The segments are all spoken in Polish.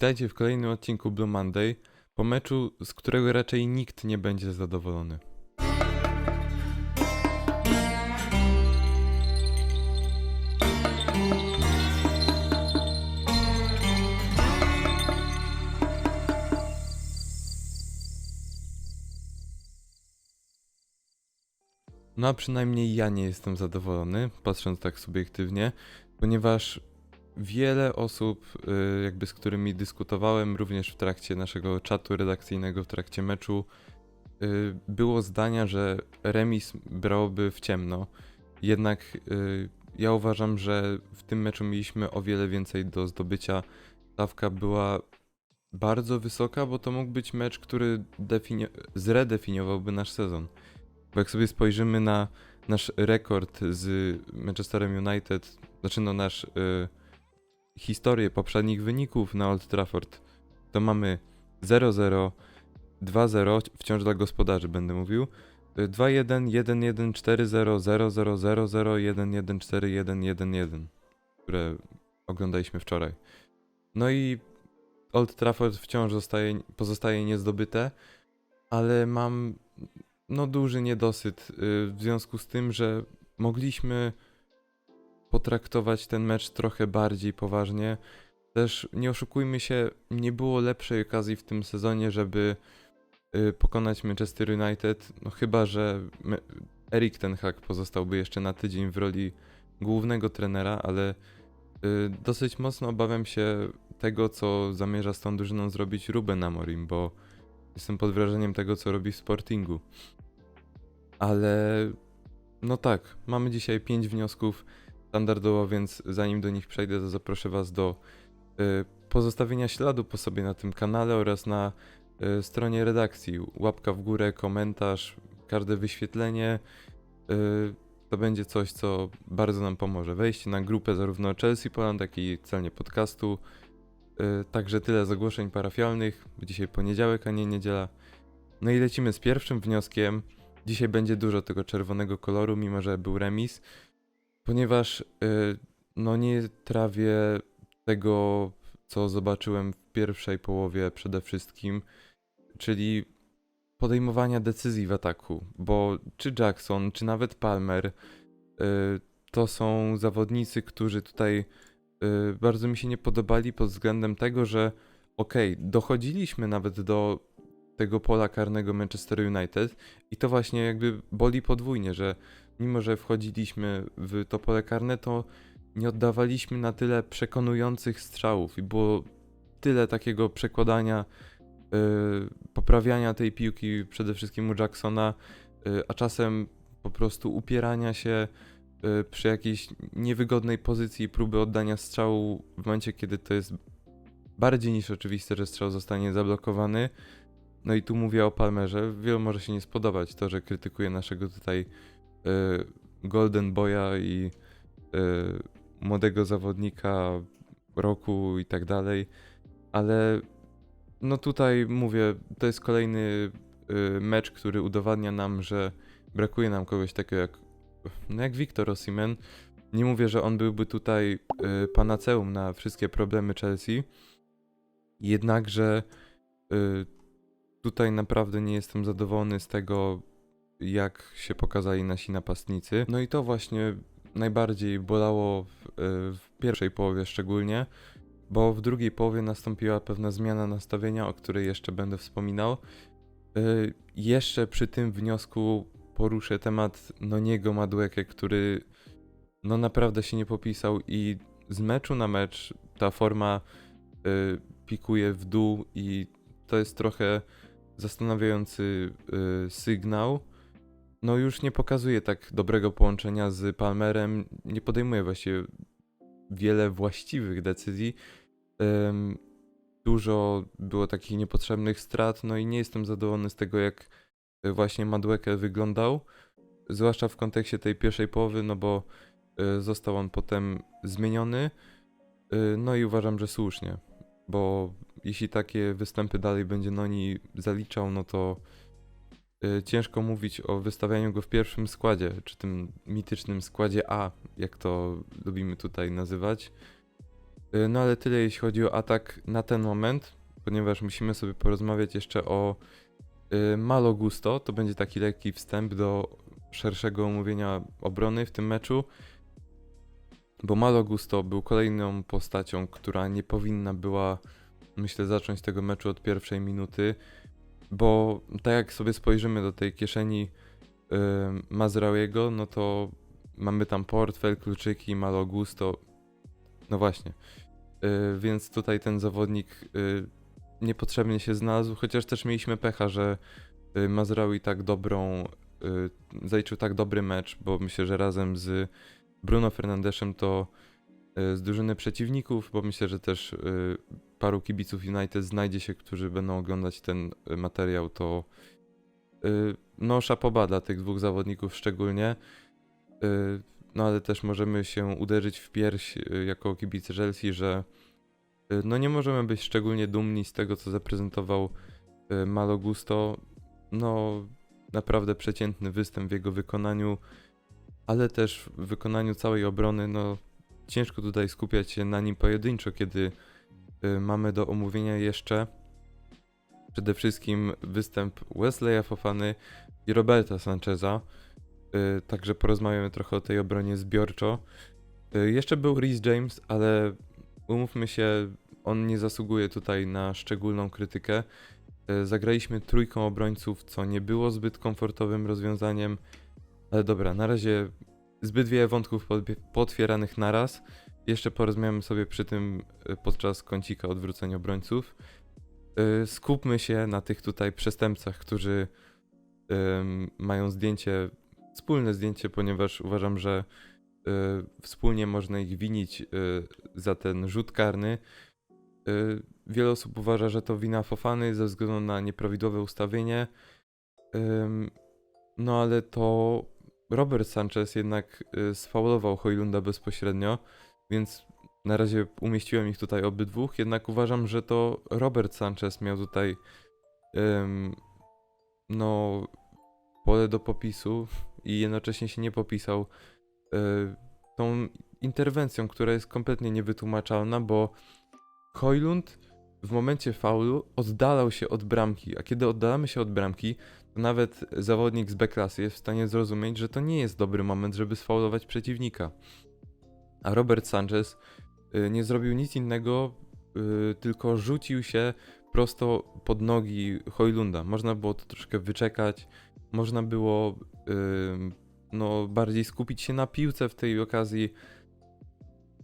Witajcie w kolejnym odcinku Blue Monday, po meczu, z którego raczej nikt nie będzie zadowolony. No a przynajmniej ja nie jestem zadowolony, patrząc tak subiektywnie, ponieważ wiele osób, y, jakby z którymi dyskutowałem również w trakcie naszego czatu redakcyjnego, w trakcie meczu, y, było zdania, że remis brałoby w ciemno. Jednak y, ja uważam, że w tym meczu mieliśmy o wiele więcej do zdobycia. Stawka była bardzo wysoka, bo to mógł być mecz, który defini- zredefiniowałby nasz sezon. Bo jak sobie spojrzymy na nasz rekord z Manchesterem United, znaczy no nasz y, historię poprzednich wyników na Old Trafford, to mamy 0-0, 2-0, wciąż dla gospodarzy będę mówił, y, 2-1, 1-1, 4-0, 0-0, 0-0, 1-1, 4-1, 1-1, które oglądaliśmy wczoraj. No i Old Trafford wciąż zostaje, pozostaje niezdobyte, ale mam no duży niedosyt y, w związku z tym, że mogliśmy potraktować ten mecz trochę bardziej poważnie. Też nie oszukujmy się, nie było lepszej okazji w tym sezonie, żeby y, pokonać Manchester United, no chyba, że Erik ten Hag pozostałby jeszcze na tydzień w roli głównego trenera, ale y, dosyć mocno obawiam się tego, co zamierza z tą drużyną zrobić Ruben Amorim, bo jestem pod wrażeniem tego, co robi w Sportingu. Ale no tak, mamy dzisiaj pięć wniosków standardowo, więc zanim do nich przejdę, to zaproszę Was do y, pozostawienia śladu po sobie na tym kanale oraz na y, stronie redakcji. Łapka w górę, komentarz, każde wyświetlenie. Y, to będzie coś, co bardzo nam pomoże. Wejście na grupę zarówno Chelsea Poland, jak i celnie podcastu. Także tyle z ogłoszeń parafialnych. Dzisiaj poniedziałek, a nie niedziela. No i lecimy z pierwszym wnioskiem. Dzisiaj będzie dużo tego czerwonego koloru, mimo że był remis, ponieważ y, no nie trawię tego, co zobaczyłem w pierwszej połowie przede wszystkim, czyli podejmowania decyzji w ataku, bo czy Jackson, czy nawet Palmer y, to są zawodnicy, którzy tutaj y, bardzo mi się nie podobali pod względem tego, że okej, dochodziliśmy nawet do tego pola karnego Manchester United i to właśnie jakby boli podwójnie, że mimo, że wchodziliśmy w to pole karne, to nie oddawaliśmy na tyle przekonujących strzałów i było tyle takiego przekładania, yy, poprawiania tej piłki przede wszystkim u Jacksona, yy, a czasem po prostu upierania się yy, przy jakiejś niewygodnej pozycji próby oddania strzału w momencie, kiedy to jest bardziej niż oczywiste, że strzał zostanie zablokowany. No i tu mówię o Palmerze. Wielu może się nie spodobać to, że krytykuje naszego tutaj Golden Boya i y, młodego zawodnika roku i tak dalej, ale no tutaj mówię, to jest kolejny y, mecz, który udowadnia nam, że brakuje nam kogoś takiego jak, no jak Victor Osimhen. Nie mówię, że on byłby tutaj y, panaceum na wszystkie problemy Chelsea, jednakże y, tutaj naprawdę nie jestem zadowolony z tego, jak się pokazali nasi napastnicy. No i to właśnie najbardziej bolało w, y, w pierwszej połowie szczególnie, bo w drugiej połowie nastąpiła pewna zmiana nastawienia, o której jeszcze będę wspominał. Y, Jeszcze przy tym wniosku poruszę temat Noniego Madueke, który no naprawdę się nie popisał i z meczu na mecz ta forma y, pikuje w dół i to jest trochę zastanawiający sygnał. No już nie pokazuje tak dobrego połączenia z Palmerem, nie podejmuje właściwie wiele właściwych decyzji. Ym, dużo było takich niepotrzebnych strat, no i nie jestem zadowolony z tego, jak y, właśnie Madueke wyglądał, zwłaszcza w kontekście tej pierwszej połowy, no bo y, został on potem zmieniony, y, no i uważam, że słusznie, bo jeśli takie występy dalej będzie Noni zaliczał, no to ciężko mówić o wystawianiu go w pierwszym składzie, czy tym mitycznym składzie A, jak to lubimy tutaj nazywać. Y, No ale tyle jeśli chodzi o atak na ten moment, ponieważ musimy sobie porozmawiać jeszcze o y, Malo Gusto. To będzie taki lekki wstęp do szerszego omówienia obrony w tym meczu. Bo Malo Gusto był kolejną postacią, która nie powinna była, myślę, zacząć tego meczu od pierwszej minuty. Bo tak jak sobie spojrzymy do tej kieszeni y, Mazraouyego, no to mamy tam portfel, kluczyki, Malo Gusto. No właśnie. Y, więc tutaj ten zawodnik y, niepotrzebnie się znalazł, chociaż też mieliśmy pecha, że y, Mazraoui tak dobrą, y, zaliczył tak dobry mecz, bo myślę, że razem z Bruno Fernandeszem to z drużyny przeciwników, bo myślę, że też y, paru kibiców United znajdzie się, którzy będą oglądać ten y, materiał, to no szapoba dla tych dwóch zawodników szczególnie. No ale też możemy się uderzyć w pierś jako kibice Chelsea, że no nie możemy być szczególnie dumni z tego, co zaprezentował Malo Gusto. No naprawdę przeciętny występ w jego wykonaniu, ale też w wykonaniu całej obrony. No ciężko tutaj skupiać się na nim pojedynczo, kiedy y, mamy do omówienia jeszcze przede wszystkim występ Wesleya Fofany i Roberta Sancheza. Y, Także porozmawiamy trochę o tej obronie zbiorczo. Y, Jeszcze był Rhys James, ale umówmy się, on nie zasługuje tutaj na szczególną krytykę. Zagraliśmy trójką obrońców, co nie było zbyt komfortowym rozwiązaniem. Ale dobra, na razie zbyt wiele wątków potwieranych naraz. Jeszcze porozmawiamy sobie przy tym y, podczas kącika odwróceń obrońców. Y, Skupmy się na tych tutaj przestępcach, którzy mają zdjęcie wspólne zdjęcie, ponieważ uważam, że y, wspólnie można ich winić za ten rzut karny. Wiele osób uważa, że to wina Fofany ze względu na nieprawidłowe ustawienie. No ale to Robert Sanchez jednak y, sfaulował Hojlunda bezpośrednio, więc na razie umieściłem ich tutaj obydwóch, jednak uważam, że to Robert Sanchez miał tutaj no pole do popisu i jednocześnie się nie popisał y, tą interwencją, która jest kompletnie niewytłumaczalna, bo Hojlund w momencie faulu oddalał się od bramki, a kiedy oddalamy się od bramki, nawet zawodnik z B-klasy jest w stanie zrozumieć, że to nie jest dobry moment, żeby sfaulować przeciwnika. A Robert Sanchez y, nie zrobił nic innego, y, tylko rzucił się prosto pod nogi Hojlunda. Można było to troszkę wyczekać, można było ym, no, bardziej skupić się na piłce w tej okazji.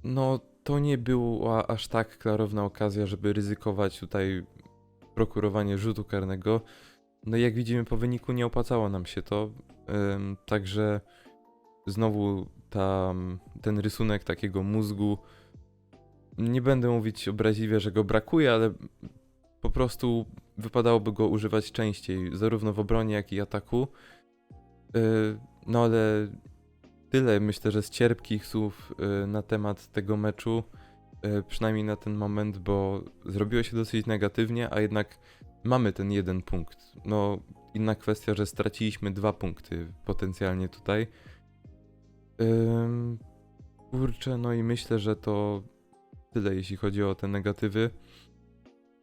No, to nie była aż tak klarowna okazja, żeby ryzykować tutaj prokurowanie rzutu karnego. No jak widzimy po wyniku nie opłacało nam się to. Także znowu tam ten rysunek takiego mózgu. Nie będę mówić obraźliwie, że go brakuje, ale po prostu wypadałoby go używać częściej, zarówno w obronie, jak i ataku. Yy, No ale tyle myślę, że z cierpkich słów yy, na temat tego meczu, yy, przynajmniej na ten moment, bo zrobiło się dosyć negatywnie, a jednak mamy ten jeden punkt. No, inna kwestia, że straciliśmy dwa punkty potencjalnie tutaj. Ym, kurczę, no i myślę, że to tyle, jeśli chodzi o te negatywy.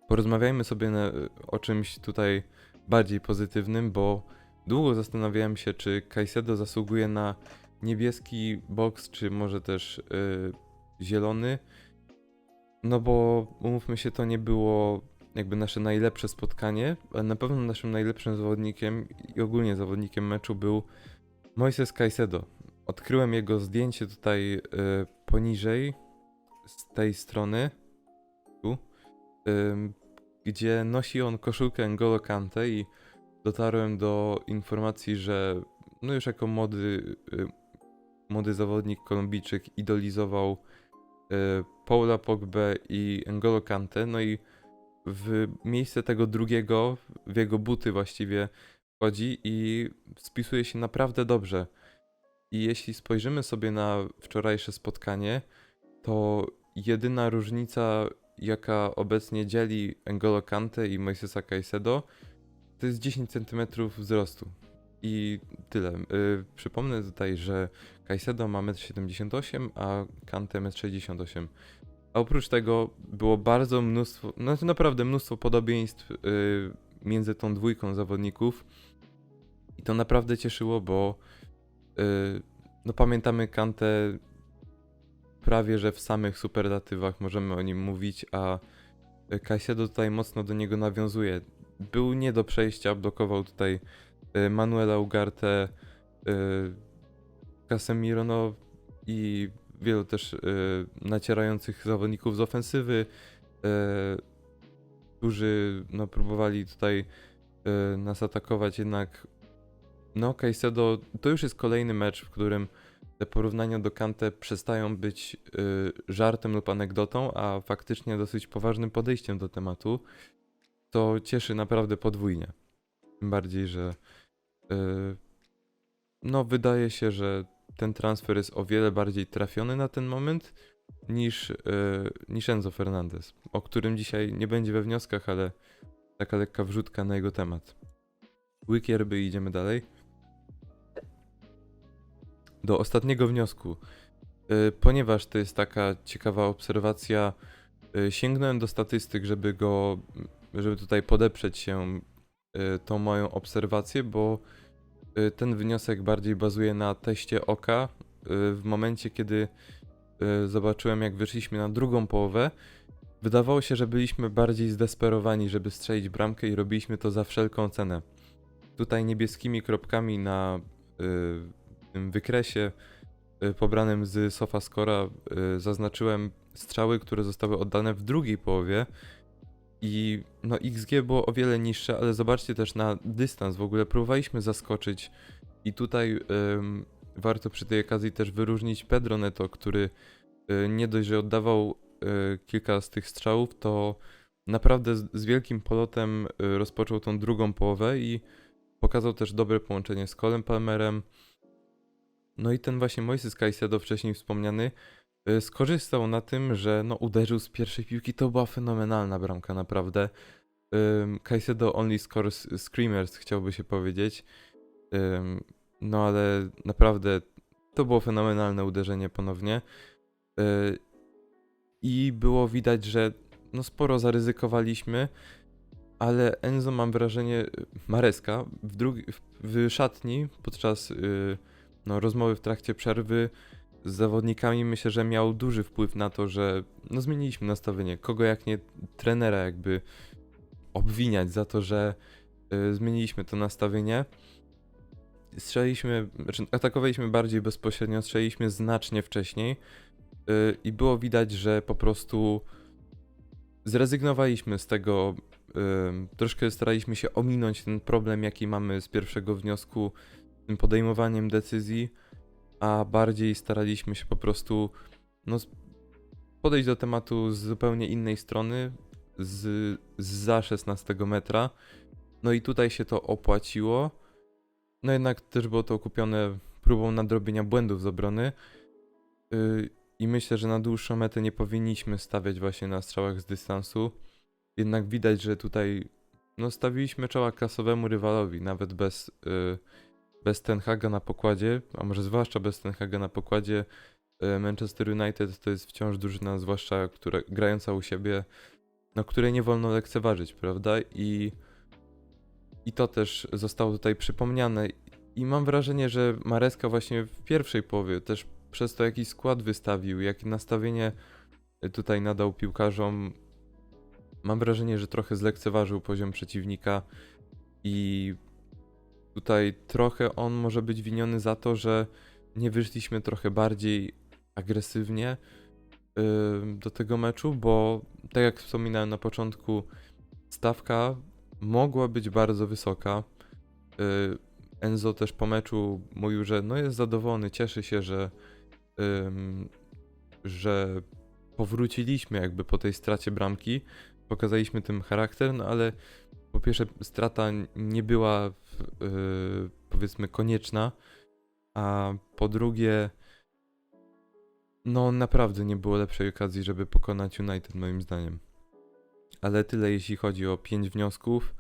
Porozmawiajmy sobie na, o czymś tutaj bardziej pozytywnym, bo długo zastanawiałem się, czy Kajsedo zasługuje na niebieski box, czy może też y, zielony. No bo umówmy się, to nie było jakby nasze najlepsze spotkanie, na pewno naszym najlepszym zawodnikiem i ogólnie zawodnikiem meczu był Moises Caicedo. Odkryłem jego zdjęcie tutaj y, poniżej, z tej strony, tu, gdzie nosi on koszulkę N'Golo Kante i dotarłem do informacji, że no już jako młody, y, młody zawodnik Kolumbijczyk idolizował y, Paula Pogbę i N'Golo Kante, no i w miejsce tego drugiego, w jego buty właściwie wchodzi i spisuje się naprawdę dobrze. I jeśli spojrzymy sobie na wczorajsze spotkanie, to jedyna różnica, jaka obecnie dzieli N'Golo Kante i Moisesa Caicedo, to jest 10 cm wzrostu. I tyle. Yy, przypomnę tutaj, że Caicedo ma 1,78 m, a Kante 1,68 m. A oprócz tego było bardzo mnóstwo, znaczy naprawdę mnóstwo podobieństw y, między tą dwójką zawodników. I to naprawdę cieszyło, bo y, no pamiętamy Kantę prawie, że w samych superlatywach możemy o nim mówić, a Caicedo tutaj mocno do niego nawiązuje. Był nie do przejścia, blokował tutaj y, Manuela Ugarte, y, Casemiro, no i wielu też y, nacierających zawodników z ofensywy, y, którzy no, próbowali tutaj y, nas atakować, jednak no Caicedo to już jest kolejny mecz, w którym te porównania do Kante przestają być żartem lub anegdotą, a faktycznie dosyć poważnym podejściem do tematu. To cieszy naprawdę podwójnie. Tym bardziej, że no wydaje się, że ten transfer jest o wiele bardziej trafiony na ten moment niż, y, niż Enzo Fernandez, o którym dzisiaj nie będzie we wnioskach, ale taka lekka wrzutka na jego temat. Wikierby idziemy dalej. Do ostatniego wniosku. Y, Ponieważ to jest taka ciekawa obserwacja, y, sięgnąłem do statystyk, żeby go, żeby tutaj podeprzeć się tą moją obserwację, bo ten wniosek bardziej bazuje na teście oka. Y, W momencie, kiedy y, zobaczyłem, jak wyszliśmy na drugą połowę, wydawało się, że byliśmy bardziej zdesperowani, żeby strzelić bramkę i robiliśmy to za wszelką cenę. Tutaj niebieskimi kropkami na y, tym wykresie y, pobranym z SofaScora y, zaznaczyłem strzały, które zostały oddane w drugiej połowie i no XG było o wiele niższe, ale zobaczcie też na dystans, w ogóle próbowaliśmy zaskoczyć i tutaj ym, warto przy tej okazji też wyróżnić Pedro Neto, który y, nie dość, że oddawał y, kilka z tych strzałów, to naprawdę z, z wielkim polotem y, rozpoczął tą drugą połowę i pokazał też dobre połączenie z Colem Palmerem. No i ten właśnie Moises Caicedo, wcześniej wspomniany, y, skorzystał na tym, że no, uderzył z pierwszej piłki. To była fenomenalna bramka, naprawdę. Ym, only scores screamers, chciałby się powiedzieć. No ale naprawdę to było fenomenalne uderzenie ponownie. Y, I było widać, że no sporo zaryzykowaliśmy, ale Enzo mam wrażenie, Mareska w, drugi, w, w szatni podczas y, no, rozmowy w trakcie przerwy z zawodnikami myślę, że miał duży wpływ na to, że no, zmieniliśmy nastawienie. Kogo jak nie trenera jakby obwiniać za to, że y, zmieniliśmy to nastawienie. Strzeliśmy, znaczy atakowaliśmy bardziej bezpośrednio, strzeliśmy znacznie wcześniej y, i było widać, że po prostu zrezygnowaliśmy z tego, y, troszkę staraliśmy się ominąć ten problem, jaki mamy z pierwszego wniosku, tym podejmowaniem decyzji, a bardziej staraliśmy się po prostu no, podejść do tematu z zupełnie innej strony, z, za 16 metra. No i tutaj się to opłaciło. No jednak też było to okupione próbą nadrobienia błędów z obrony. Yy, I myślę, że na dłuższą metę nie powinniśmy stawiać właśnie na strzałach z dystansu. Jednak widać, że tutaj no, stawiliśmy czoła klasowemu rywalowi, nawet bez, yy, bez Ten Haga na pokładzie, a może zwłaszcza bez Ten Haga na pokładzie. yy, Manchester United to jest wciąż drużyna, zwłaszcza która, grająca u siebie, no, której nie wolno lekceważyć, prawda? I, I to też zostało tutaj przypomniane. I mam wrażenie, że Mareska właśnie w pierwszej połowie też przez to jaki skład wystawił, jakie nastawienie tutaj nadał piłkarzom, mam wrażenie, że trochę zlekceważył poziom przeciwnika i tutaj trochę on może być winiony za to, że nie wyszliśmy trochę bardziej agresywnie ym, do tego meczu, bo tak jak wspominałem na początku, stawka mogła być bardzo wysoka. Y, Enzo też po meczu mówił, że no jest zadowolony, cieszy się, że, ym, że powróciliśmy jakby po tej stracie bramki, pokazaliśmy tym charakter, no ale po pierwsze strata nie była yy, powiedzmy konieczna, a po drugie no naprawdę nie było lepszej okazji, żeby pokonać United moim zdaniem. Ale tyle jeśli chodzi o pięć wniosków.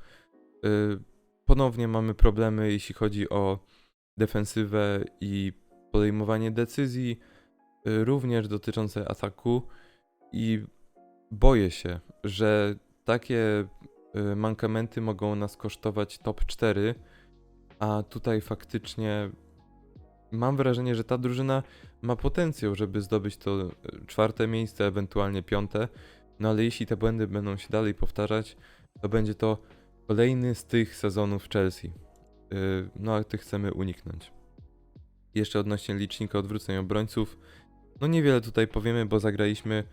Yy, ponownie mamy problemy jeśli chodzi o defensywę i podejmowanie decyzji, y, również dotyczące ataku. I boję się, że takie y, mankamenty mogą nas kosztować top 4, a tutaj faktycznie mam wrażenie, że ta drużyna ma potencjał, żeby zdobyć to y, czwarte miejsce, ewentualnie piąte. No ale jeśli te błędy będą się dalej powtarzać, to będzie to kolejny z tych sezonów Chelsea. Yy, No a tych chcemy uniknąć. Jeszcze odnośnie licznika odwróceń obrońców. No niewiele tutaj powiemy, bo zagraliśmy,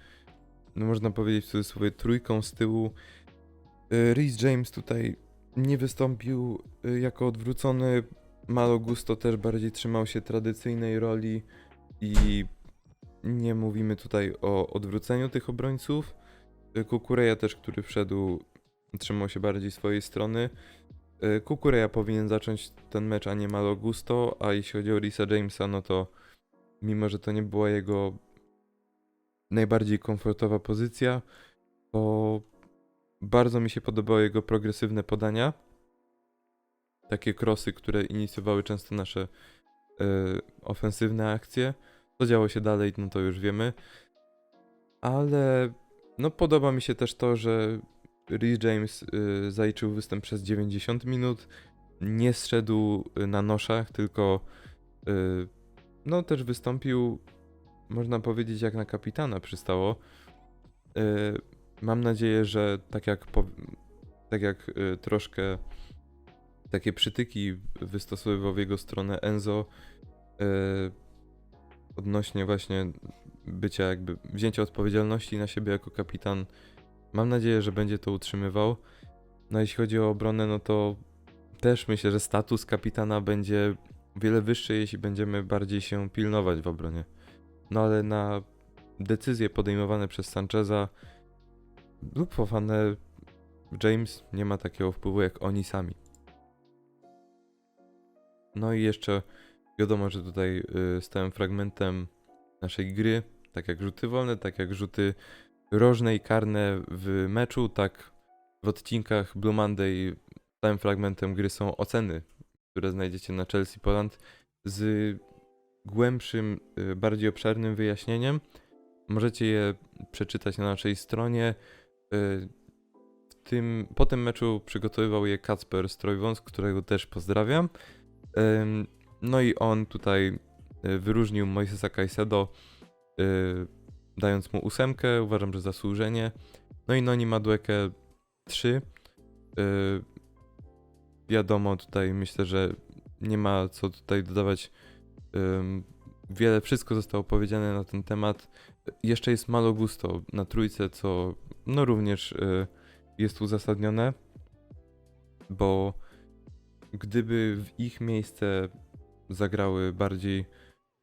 no można powiedzieć w cudzysłowie, trójką z tyłu. Yy, Reece James tutaj nie wystąpił yy, jako odwrócony. Malo Gusto też bardziej trzymał się tradycyjnej roli i nie mówimy tutaj o odwróceniu tych obrońców. Y, Kukureja też, który wszedł, trzymał się bardziej swojej strony. Y, Kukureja powinien zacząć ten mecz, a nie Malo Gusto, a jeśli chodzi o Risa Jamesa, no to mimo, że to nie była jego najbardziej komfortowa pozycja, to bardzo mi się podobały jego progresywne podania. Takie krosy, które inicjowały często nasze y, ofensywne akcje. Co działo się dalej, no to już wiemy. Ale no podoba mi się też to, że Reece James y, zaliczył występ przez 90 minut. Nie zszedł y, na noszach, tylko no też wystąpił, można powiedzieć, jak na kapitana przystało. Mam nadzieję, że tak jak, po, tak jak y, troszkę takie przytyki wystosowywał w jego stronę Enzo y, odnośnie właśnie bycia jakby wzięcia odpowiedzialności na siebie jako kapitan. Mam nadzieję, że będzie to utrzymywał. No jeśli chodzi o obronę, no to też myślę, że status kapitana będzie wiele wyższy, jeśli będziemy bardziej się pilnować w obronie. No ale na decyzje podejmowane przez Sancheza lub Fofanę James nie ma takiego wpływu jak oni sami. No i jeszcze wiadomo, że tutaj y, stałym fragmentem naszej gry, tak jak rzuty wolne, tak jak rzuty rożne i karne w meczu, tak w odcinkach Blue Monday stałym fragmentem gry są oceny, które znajdziecie na Chelsea Poland z głębszym, y, bardziej obszernym wyjaśnieniem. Możecie je przeczytać na naszej stronie. Y, W tym, po tym meczu przygotowywał je Kacper Strojwąs, którego też pozdrawiam. No i on tutaj y, wyróżnił Moisesa Caicedo, y, dając mu ósemkę, uważam, że zasłużenie. No i Noni Maduekę 3. Y, Wiadomo, tutaj myślę, że nie ma co tutaj dodawać. Wiele, wszystko zostało powiedziane na ten temat. Jeszcze jest Malo Gusto na trójce, co no również y, jest uzasadnione, bo gdyby w ich miejsce zagrały bardziej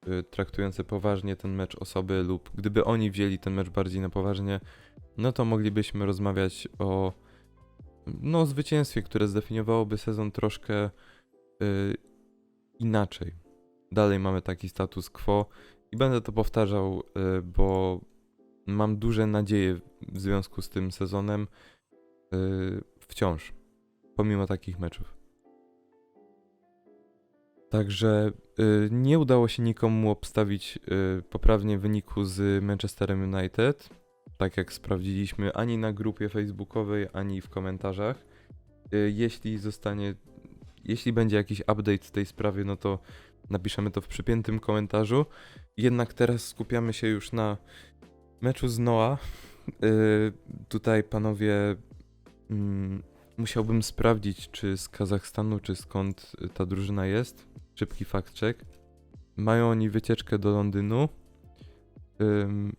y, traktujące poważnie ten mecz osoby lub gdyby oni wzięli ten mecz bardziej na poważnie, no to moglibyśmy rozmawiać o no, zwycięstwie, które zdefiniowałoby sezon troszkę y, inaczej. Dalej mamy taki status quo i będę to powtarzał, bo mam duże nadzieje w związku z tym sezonem y, wciąż, pomimo takich meczów. Także y, nie udało się nikomu obstawić y, poprawnie wyniku z Manchesterem United, tak jak sprawdziliśmy ani na grupie facebookowej, ani w komentarzach. Y, jeśli zostanie, jeśli będzie jakiś update w tej sprawie, no to napiszemy to w przypiętym komentarzu. Jednak teraz skupiamy się już na meczu z Noah. Y, tutaj panowie mm, musiałbym sprawdzić, czy z Kazachstanu, czy skąd ta drużyna jest. Szybki fact check. Mają oni wycieczkę do Londynu. Ym,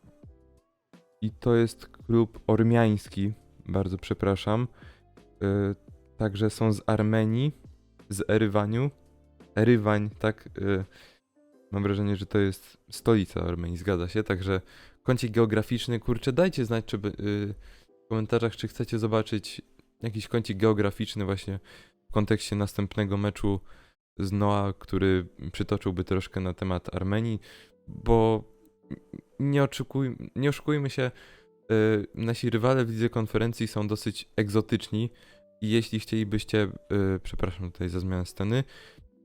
I to jest klub ormiański. Bardzo przepraszam. Y, także są z Armenii, z Erywaniu. Erywań, tak. Y, mam wrażenie, że to jest stolica Armenii, zgadza się. Także kącik geograficzny, kurczę, dajcie znać czy, by- y, w komentarzach, czy chcecie zobaczyć jakiś kącik geograficzny właśnie w kontekście następnego meczu z Noa, który przytoczyłby troszkę na temat Armenii, bo nie, oczekuj, nie oszukujmy się, y, nasi rywale w lidze konferencji są dosyć egzotyczni i jeśli chcielibyście, y, przepraszam tutaj za zmianę sceny,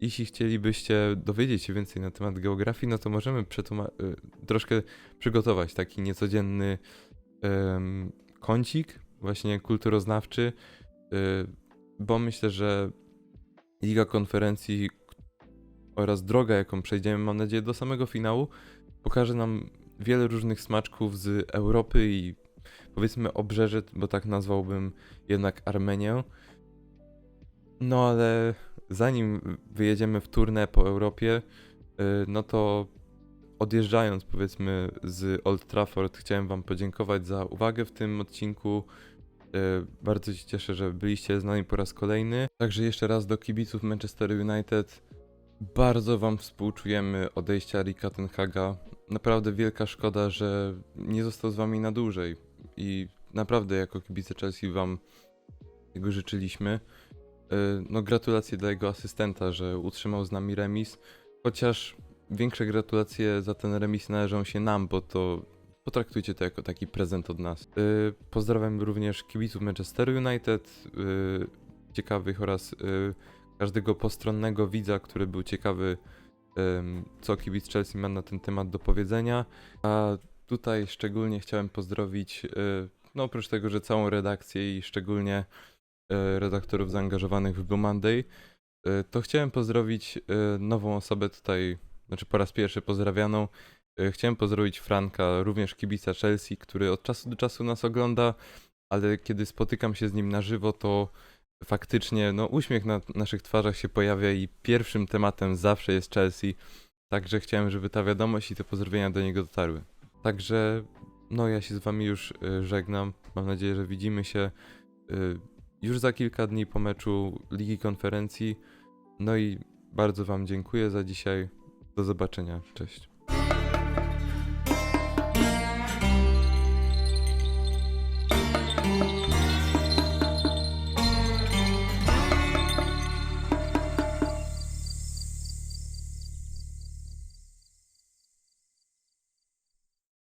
jeśli chcielibyście dowiedzieć się więcej na temat geografii, no to możemy y, troszkę przygotować taki niecodzienny em, kącik, właśnie kulturoznawczy, y, bo myślę, że Liga Konferencji oraz droga, jaką przejdziemy, mam nadzieję, do samego finału, pokaże nam wiele różnych smaczków z Europy i powiedzmy obrzeże, bo tak nazwałbym jednak Armenię. No ale zanim wyjedziemy w turnę po Europie, y, no to odjeżdżając powiedzmy z Old Trafford, chciałem Wam podziękować za uwagę w tym odcinku. Y, Bardzo się cieszę, że byliście z nami po raz kolejny. Także jeszcze raz do kibiców Manchester United. Bardzo Wam współczujemy odejścia Rika Tenhaga. Naprawdę wielka szkoda, że nie został z Wami na dłużej. I naprawdę jako kibice Chelsea Wam tego życzyliśmy. Y, No gratulacje dla jego asystenta, że utrzymał z nami remis. Chociaż większe gratulacje za ten remis należą się nam, bo to potraktujcie to jako taki prezent od nas. Y, Pozdrawiam również kibiców Manchester United, y, ciekawych oraz każdego postronnego widza, który był ciekawy, co kibic Chelsea ma na ten temat do powiedzenia. A tutaj szczególnie chciałem pozdrowić, no oprócz tego, że całą redakcję i szczególnie redaktorów zaangażowanych w Blue Monday, y, to chciałem pozdrowić y, nową osobę tutaj, znaczy po raz pierwszy pozdrawianą. Chciałem pozdrowić Franka, również kibica Chelsea, który od czasu do czasu nas ogląda, ale kiedy spotykam się z nim na żywo, to faktycznie no, uśmiech na naszych twarzach się pojawia i pierwszym tematem zawsze jest Chelsea. Także chciałem, żeby ta wiadomość i te pozdrowienia do niego dotarły. Także no ja się z wami już żegnam. Mam nadzieję, że widzimy się już za kilka dni po meczu Ligi Konferencji. No i bardzo wam dziękuję za dzisiaj. Do zobaczenia. Cześć.